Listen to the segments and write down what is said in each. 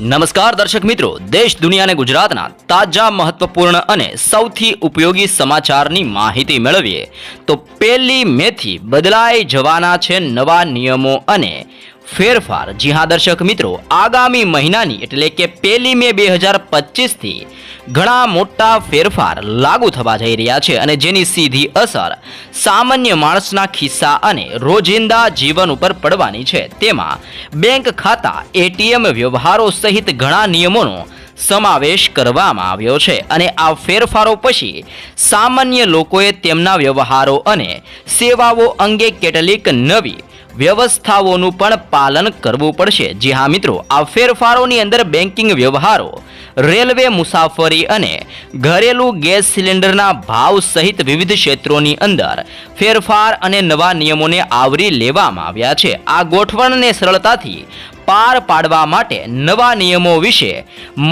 નમસ્કાર દર્શક મિત્રો, દેશ દુનિયા અને ગુજરાતના તાજા મહત્વપૂર્ણ અને સૌથી ઉપયોગી સમાચારની માહિતી મેળવીએ. તો પહેલી મેથી બદલાઈ જવાના છે નવા નિયમો અને ફેરફાર. જી હા દર્શક મિત્રો, આગામી મહિનાની એટલે કે પહેલી મે બે હજાર પચીસથી ઘણા મોટા ફેરફાર લાગુ થવા જઈ રહ્યા છે અને જેની સીધી અસર સામાન્ય માણસના ખિસ્સા અને રોજિંદા જીવન ઉપર પડવાની છે. તેમાં બેંક ખાતા, એટીએમ વ્યવહારો સહિત ઘણા નિયમોનો સમાવેશ કરવામાં આવ્યો છે અને આ ફેરફારો પછી સામાન્ય લોકોએ તેમના વ્યવહારો અને સેવાઓ અંગે કેટલીક નવી વ્યવસ્થાઓનું પણ પાલન કરવું પડશે. જી હા, મિત્રો, આ ફેરફારોની અંદર બેન્કિંગ વ્યવહારો, રેલવે મુસાફરી અને ઘરેલું ગેસ સિલિન્ડરના ભાવ સહિત વિવિધ ક્ષેત્રોની અંદર ફેરફાર અને નવા નિયમોને આવરી લેવામાં આવ્યા છે. આ ગોઠવણને સરળતાથી પાર પાડવા માટે નવા નિયમો વિશે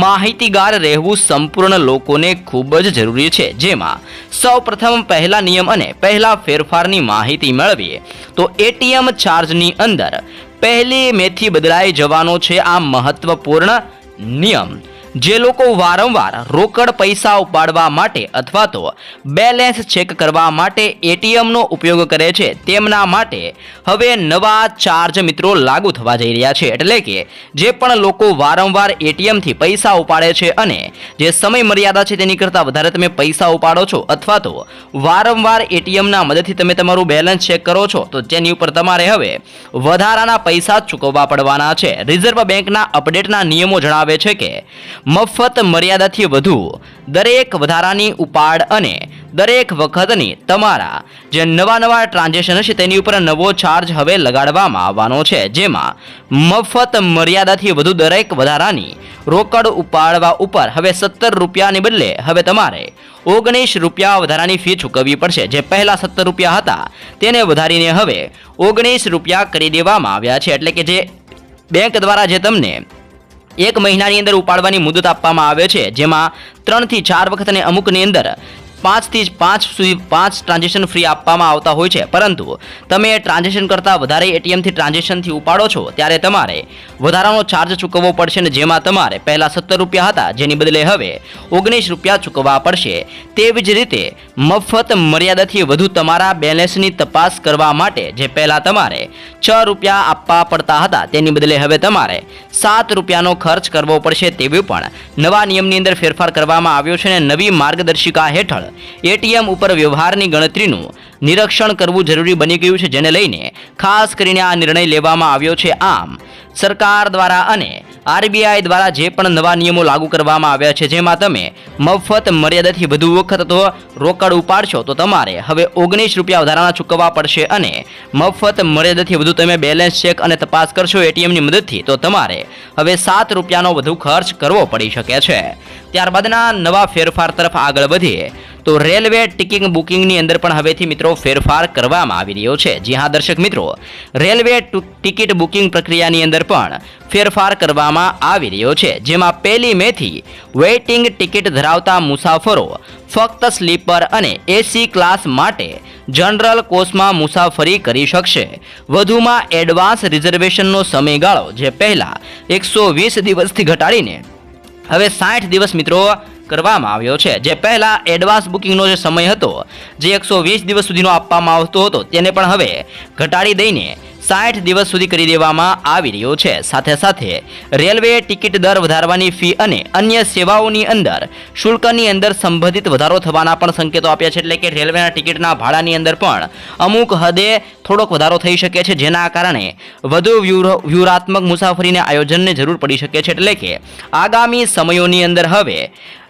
માહિતીગાર રહેવું સંપૂર્ણ લોકોને ખૂબ જ જરૂરી છે. જેમાં સૌપ્રથમ પહેલા નિયમ અને પહેલા ફેરફારની માહિતી મેળવીએ તો એટીએમ ચાર્જની અંદર પહેલી મેથી બદલાઈ જવાનો છે આ મહત્વપૂર્ણ નિયમ. જે લોકો વારંવાર રોકડ પૈસા ઉપાડવા માટે અથવા તો બેલેન્સ ચેક કરવા માટે એટીએમનો ઉપયોગ કરે છે, તેમના માટે હવે નવા ચાર્જ મિત્રો લાગુ થવા જઈ રહ્યા છે. એટલે કે જે પણ લોકો વારંવાર એટીએમથી પૈસા ઉપાડે છે અને જે સમય મર્યાદા છે તેની કરતાં વધારે તમે પૈસા ઉપાડો છો અથવા તો વારંવાર એટીએમના મદદથી તમે તમારું બેલેન્સ ચેક કરો છો, તો તેની ઉપર તમારે હવે વધારાના પૈસા ચૂકવવા પડવાના છે. રિઝર્વ બેંકના અપડેટના નિયમો જણાવે છે કે મફત મર્યાદાથી વધુ. દરેક વધારાની ઉપાડ અને દરેક વખતની તમારા જે નવા નવા ટ્રાન્ઝેક્શન હશે તેની ઉપર નવો ચાર્જ હવે લગાડવામાં આવવાનો છે. જેમાં મફત મર્યાદાથી વધુ દરેક વધારાની રોકડ ઉપાડવા ઉપર હવે સત્તર રૂપિયાની બદલે હવે તમારે ઓગણીસ રૂપિયા વધારાની ફી ચૂકવવી પડશે. જે પહેલાં સત્તર રૂપિયા હતા તેને વધારીને હવે ઓગણીસ રૂપિયા કરી દેવામાં આવ્યા છે. એટલે કે જે બેંક દ્વારા જે તમને એક મહિનાની અંદર ઉપાડવાની મુદત આપવામાં આવે છે, જેમાં ત્રણથી ચાર વખત અને અમુકની અંદર પાંચથી પાંચ સુધી પાંચ ટ્રાન્ઝેક્શન ફ્રી આપવામાં આવતા હોય છે. પરંતુ તમે ટ્રાન્ઝેક્શન કરતાં વધારે એટીએમથી ટ્રાન્ઝેક્શનથી ઉપાડો છો, ત્યારે તમારે વધારાનો ચાર્જ ચૂકવવો પડશે ને જેમાં તમારે પહેલાં સત્તર રૂપિયા હતા, જેની બદલે હવે ઓગણીસ રૂપિયા ચૂકવવા પડશે. તેવી જ રીતે મફત મર્યાદાથી વધુ તમારા બેલેન્સની તપાસ કરવા માટે જે પહેલાં તમારે છ રૂપિયા આપવા પડતા હતા, તેની બદલે હવે તમારે સાત રૂપિયાનો ખર્ચ કરવો પડશે, તેવી પણ નવા નિયમની અંદર ફેરફાર કરવામાં આવ્યો છે અને નવી માર્ગદર્શિકા હેઠળ એટીએમ ઉપર વ્યવહારની ગણતરીનું નિરીક્ષણ કરવું જરૂરી બની ગયું છે, જેને લઈને ખાસ કરીને આ નિર્ણય લેવામાં આવ્યો છે. આમ, સરકાર દ્વારા અને આરબીઆઈ દ્વારા જે પણ નવા નિયમો લાગુ કરવામાં આવ્યા છે, જેમાં તમે મફત, મર્યાદાથી વધુ વખત તો રોકડ ઉપાડશો, તો તમારે હવે ઓગણીસ રૂપિયા વધારાના ચૂકવવા પડશે અને મફત, મર્યાદાથી વધુ તમે બેલેન્સ ચેક અને તપાસ કરશો એટીએમની મદદથી, તો તમારે હવે સાત રૂપિયાનો વધુ ખર્ચ કરવો પડી શકે છે. ત્યારબાદના નવા ફેરફાર તરફ આગળ વધીએ, તો રેલવે ટિકિટ બુકિંગની અંદર પણ હવેથી મિત્રો ફેરફાર કરવામાં આવી રહ્યો છે. જી હા, દર્શક મિત્રો, રેલવે ટિકિટ બુકિંગ પ્રક્રિયાની અંદર પણ ફેરફાર કરવામાં આવી રહ્યો છે. જેમાં પહેલી મેથી વેઇટિંગ ટિકિટ ધરાવતા મુસાફરો ફક્ત સ્લીપર અને એસી ક્લાસ માટે જનરલ કોચમાં મુસાફરી કરી શકશે. વધુમાં એડવાન્સ રિઝર્વેશનનો સમયગાળો, જે પહેલાં એકસો વીસ દિવસથી ઘટાડીને, હવે સાઠ દિવસ મિત્રો કરવામાં આવ્યો છે. જે પહેલાં એડવાન્સ બુકિંગનો જે સમય હતો, જે એકસો વીસ દિવસ સુધીનો આપવામાં આવતો હતો, તેને પણ હવે ઘટાડી દઈને સાઠ દિવસ સુધી કરી દેવામાં આવી રહ્યો છે. સાથે સાથે રેલવે ટિકિટ દર વધારવાની ફી અને અન્ય સેવાઓની અંદર શુલ્કની અંદર સંબંધિત વધારો થવાના પણ સંકેતો આપ્યા છે. એટલે કે રેલવેના ટિકિટના ભાડાની અંદર પણ અમુક હદે થોડોક વધારો થઈ શકે છે, જેના કારણે વધુ વ્યૂહ વ્યૂહાત્મક મુસાફરીને આયોજનની જરૂર પડી શકે છે. એટલે કે આગામી સમયોની અંદર હવે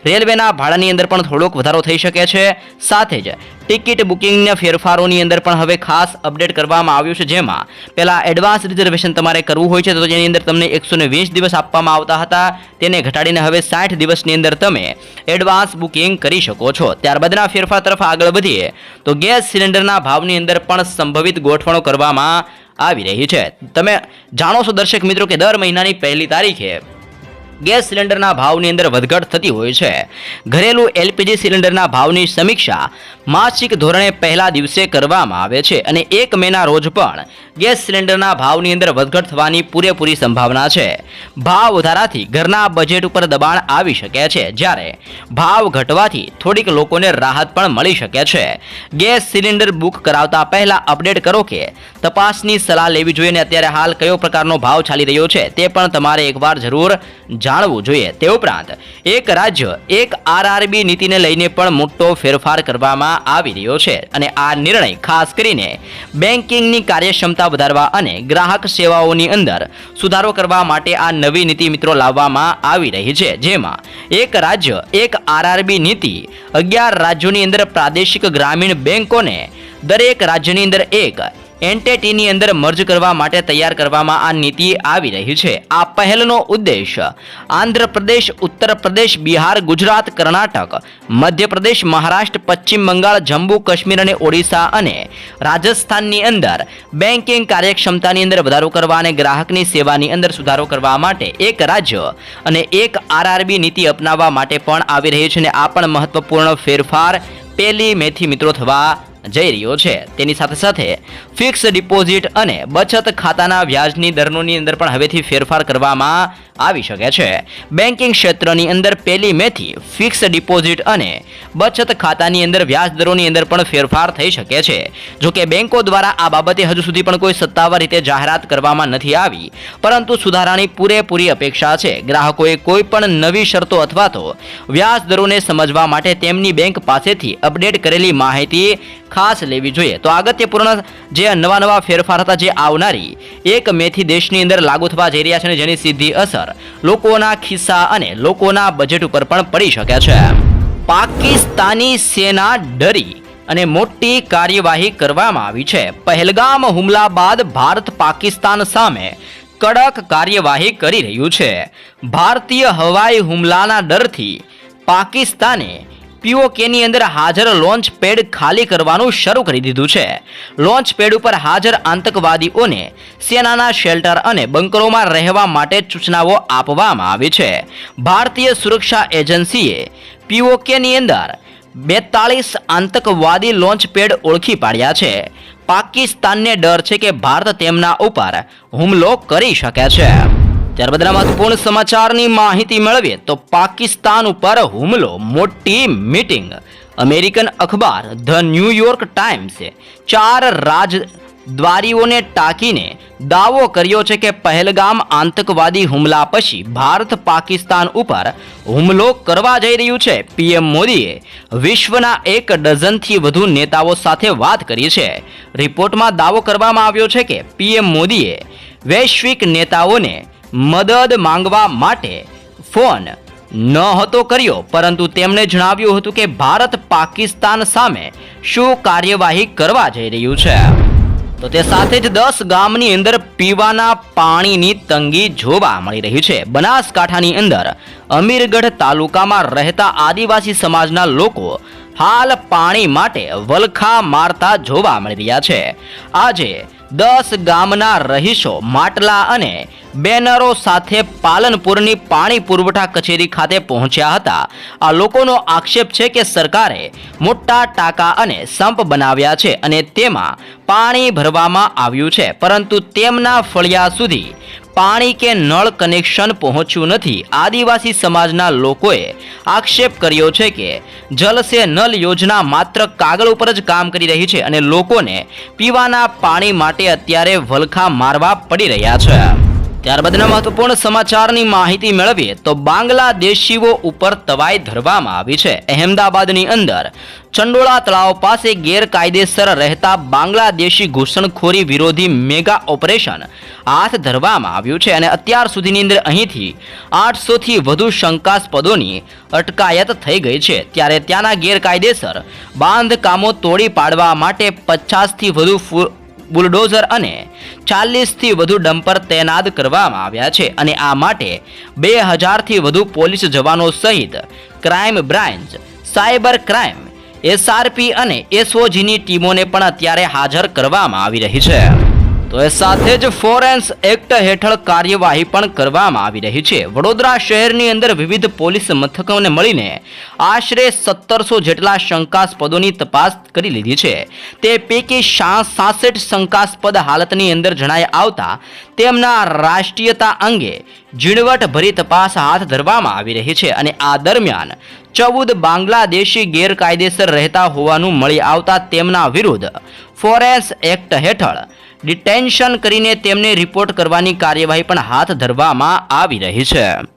રેલવેના ભાડાની અંદર પણ થોડોક વધારો થઈ શકે છે. સાથે જ ટિકિટ બુકિંગના ફેરફારોની અંદર પણ હવે ખાસ અપડેટ કરવામાં આવ્યું છે. જેમાં પહેલાં એડવાન્સ રિઝર્વેશન તમારે કરવું હોય છે, તો જેની અંદર તમને એકસો વીસ દિવસ આપવામાં આવતા હતા. તેને ઘટાડીને હવે સાઠ દિવસની અંદર તમે એડવાન્સ બુકિંગ કરી શકો છો. ત્યારબાદના ફેરફાર તરફ આગળ વધીએ, તો ગેસ સિલિન્ડરના ભાવની અંદર પણ સંભવિત ગોઠવણો કરવામાં આવી રહી છે. તમે જાણો છો દર્શક મિત્રો કે દર મહિનાની પહેલી તારીખે ગેસ સિલિન્ડરના ભાવની અંદર વધઘટ થતી હોય છે. ઘરેલું એલપીજી સિલિન્ડરના ભાવની સમીક્ષા માસિક ધોરણે પહેલા દિવસે કરવામાં આવે છે અને એક મેના રોજ પણ ગેસ સિલિન્ડરના ભાવની અંદર વધઘટ થવાની પૂરેપૂરી સંભાવના છે. ભાવ વધારાથી ઘરના બજેટ ઉપર દબાણ આવી શકે છે, જ્યારે ભાવ ઘટવાથી થોડીક લોકોને રાહત પણ મળી શકે છે. ગેસ સિલિન્ડર બુક કરાવતા પહેલા અપડેટ કરો કે તપાસની સલાહ લેવી જોઈએ અને અત્યારે હાલ કયો પ્રકારનો ભાવ ચાલી રહ્યો છે તે પણ તમારે એકવાર જરૂર જાણવું જોઈએ. તે ઉપરાંત, એક રાજ્ય, એક આરઆરબી નીતિને લઈને પણ મોટો ફેરફાર કરવામાં આવી રહ્યો છે અને આ નિર્ણય ખાસ કરીને બેન્કિંગની કાર્યક્ષમતા વધારવા અને ગ્રાહક સેવાઓની અંદર સુધારો કરવા માટે આ નવી નીતિ મિત્રો લાવવામાં આવી રહી છે. જેમાં, એક રાજ્ય, એક આરઆરબી નીતિ, અગિયાર રાજ્યોની અંદર પ્રાદેશિક ગ્રામીણ બેન્કોને દરેક રાજ્યની અંદર એક એન્ટિટીની અંદર મર્જ કરવા માટે તૈયાર કરવામાં આ નીતિ આવી રહી છે. આ પહેલનો ઉદ્દેશ આંધ્રપ્રદેશ ઉત્તર પ્રદેશ બિહાર, ગુજરાત, કર્ણાટક, મધ્યપ્રદેશ, મહારાષ્ટ્ર, પશ્ચિમ બંગાળ, જમ્મુ, કાશ્મીર અને ઓડિશા અને રાજસ્થાનની અંદર બેન્કિંગ કાર્યક્ષમતાની અંદર વધારો કરવા અને ગ્રાહકની સેવાની અંદર સુધારો કરવા માટે એક રાજ્ય અને એક આરઆરબી નીતિ અપનાવવા માટે પણ આવી રહી છે અને આ પણ મહત્વપૂર્ણ ફેરફાર પહેલી મેથી મિત્રો થવા જઈ રહ્યો છે. તેની સાથે સાથે ફિક્સ ડિપોઝિટ અને બચત ખાતાના વ્યાજની દરોની અંદર પણ હવેથી ફેરફાર કરવામાં આવી શકે છે. બેન્કિંગ ક્ષેત્રની અંદર પહેલી મેથી ફિક્સ ડિપોઝિટ અને બચત ખાતાની અંદર વ્યાજ દરોની અંદર પણ ફેરફાર થઈ શકે છે. જો કે બેન્કો દ્વારા આ બાબતે હજુ સુધી પણ કોઈ સત્તાવાર રીતે જાહેરાત કરવામાં નથી આવી. પરંતુ સુધારાની પૂરેપૂરી અપેક્ષા છે. ગ્રાહકોએ કોઈ પણ નવી શરતો અથવા તો વ્યાજ દરોને સમજવા માટે તેમની બેંક પાસેથી અપડેટ કરેલી માહિતી ખાસ લેવી જોઈએ. તો અગત્યપૂર્ણ જે નવા નવા ફેરફાર હતા જે આવનારી, એક મેથી દેશની અંદર લાગુ થવા જઈ રહ્યા છે અને જેની સીધી અસર લોકોના ખિસ્સા અને લોકોના બજેટ ઉપર પણ પડી શકે છે. પાકિસ્તાની સેના ડરી અને મોટી કાર્યવાહી કરવામાં આવી છે. પહેલગામ હુમલા બાદ ભારત પાકિસ્તાન સામે કડક કાર્યવાહી કરી રહ્યું છે. ભારતીય હવાઈ હુમલાના ડરથી પાકિસ્તાને પીઓકેની અંદર હાજર લોન્ચ પેડ ખાલી કરવાનું શરૂ કરી દીધું છે. લોન્ચ પેડ ઉપર હાજર આતંકવાદીઓને સેનાના શેલ્ટર અને બંકરોમાં રહેવા માટે સૂચનાઓ આપવામાં આવી છે. ભારતીય સુરક્ષા એજન્સીએ પીઓકેની અંદર બેતાળીસ આતંકવાદી લોન્ચ પેડ ઓળખી પાડ્યા છે. પાકિસ્તાનને ડર છે કે ભારત તેમના ઉપર હુમલો કરી શકે છે. ત્યારબાદના મહત્વપૂર્ણ સમાચારની માહિતી મેળવીએ તો પાકિસ્તાન ઉપર હુમલો, મોટી મીટિંગ, અમેરિકન અખબાર, ધ ન્યૂયોર્ક ટાઈમ્સે ચાર રાજદ્વારીઓને ટાંકીને દાવો કર્યો છે કે પહેલગામ આતંકવાદી હુમલા પછી ભારત પાકિસ્તાન ઉપર હુમલો કરવા જઈ રહ્યું છે. પીએમ મોદીએ વિશ્વના એક ડઝનથી વધુ નેતાઓ સાથે વાત કરી છે. રિપોર્ટમાં દાવો કરવામાં આવ્યો છે કે પીએમ મોદીએ વૈશ્વિક નેતાઓને મદદ માંગવા માટે ફોન ન હતો કર્યો, પરંતુ તેમણે જણાવ્યું હતું કે ભારત પાકિસ્તાન સામે શું કાર્યવાહી કરવા જઈ રહ્યું છે. તો તે સાથે જ દસ ગામની અંદર પીવાના પાણીની તંગી જોવા મળી રહી છે. બનાસકાંઠાની અંદર અમીરગઢ તાલુકામાં રહેતા આદિવાસી સમાજના લોકો હાલ પાણી માટે વલખા મારતા જોવા મળી રહ્યા છે. આજે દસ ગામના રહીશો માટલા અને બેનરો સાથે પાલનપુરની પાણી પુરવઠા કચેરી ખાતે પહોંચ્યા હતા. આ લોકોનો આક્ષેપ છે કે સરકારે મોટા ટાંકા અને સંપ બનાવ્યા છે અને તેમાં પાણી ભરવામાં આવ્યું છે, પરંતુ તેમના ફળિયા સુધી પાણી કે નળ કનેક્શન પહોંચ્યું નથી. આદિવાસી સમાજના લોકોએ આક્ષેપ કર્યો છે કે જલ સે નલ યોજના માત્ર કાગળ ઉપર જ કામ કરી રહી છે અને લોકોને પીવાના પાણી માટે અત્યારે વલખા મારવા પડી રહ્યા છે. ત્યારબાદના મહત્વપૂર્ણ સમાચારની માહિતી મેળવીએ તો બાંગ્લાદેશીઓ ઉપર તવાઈ ધરવામાં આવી છે. અહેમદાબાદની અંદર ચંડોળા તળાવ પાસે ગેરકાયદેસર રહેતા બાંગ્લાદેશી ઘૂસણખોરી વિરોધી મેગા ઓપરેશન હાથ ધરવામાં આવ્યું છે અને અત્યાર સુધીની અંદર અહીંથી આઠસોથી વધુ શંકાસ્પદોની અટકાયત થઈ ગઈ છે. ત્યારે ત્યાંના ગેરકાયદેસર બાંધકામો તોડી પાડવા માટે પચાસથી વધુ બુલડોઝર અને ચાલીસથી વધુ ડમ્પર તૈનાત કરવામાં આવ્યા છે અને આ માટે બે હજારથી વધુ પોલીસ જવાનો સહિત crime branch, cyber crime, SRP અને એસઓજીની ટીમોને પણ અત્યારે હાજર કરવામાં આવી રહી છે. તો એ સાથે જ ફોરેન્સ એક્ટ હેઠળ કાર્યવાહી પણ કરવામાં આવી રહી છે. વડોદરા શહેરની અંદર વિવિધ પોલીસ મથકોને મળીને આશરે સત્તરસો જેટલા શંકાસ્પદોની તપાસ કરી લીધી છે. તે પૈકી સાસઠ શંકાસ્પદ હાલતની અંદર જણાય આવતા તેમના રાષ્ટ્રીયતા અંગે ઝીણવટભરી તપાસ હાથ ધરવામાં આવી રહી છે અને આ દરમિયાન ચૌદ બાંગ્લાદેશી ગેરકાયદેસર રહેતા હોવાનું મળી આવતા તેમના વિરુદ્ધ ફોરેન્સ એક્ટ હેઠળ ડિટેન્શન કરીને તેમને રિપોર્ટ કરવાની કાર્યવાહી પણ હાથ ધરવામાં આવી રહી છે.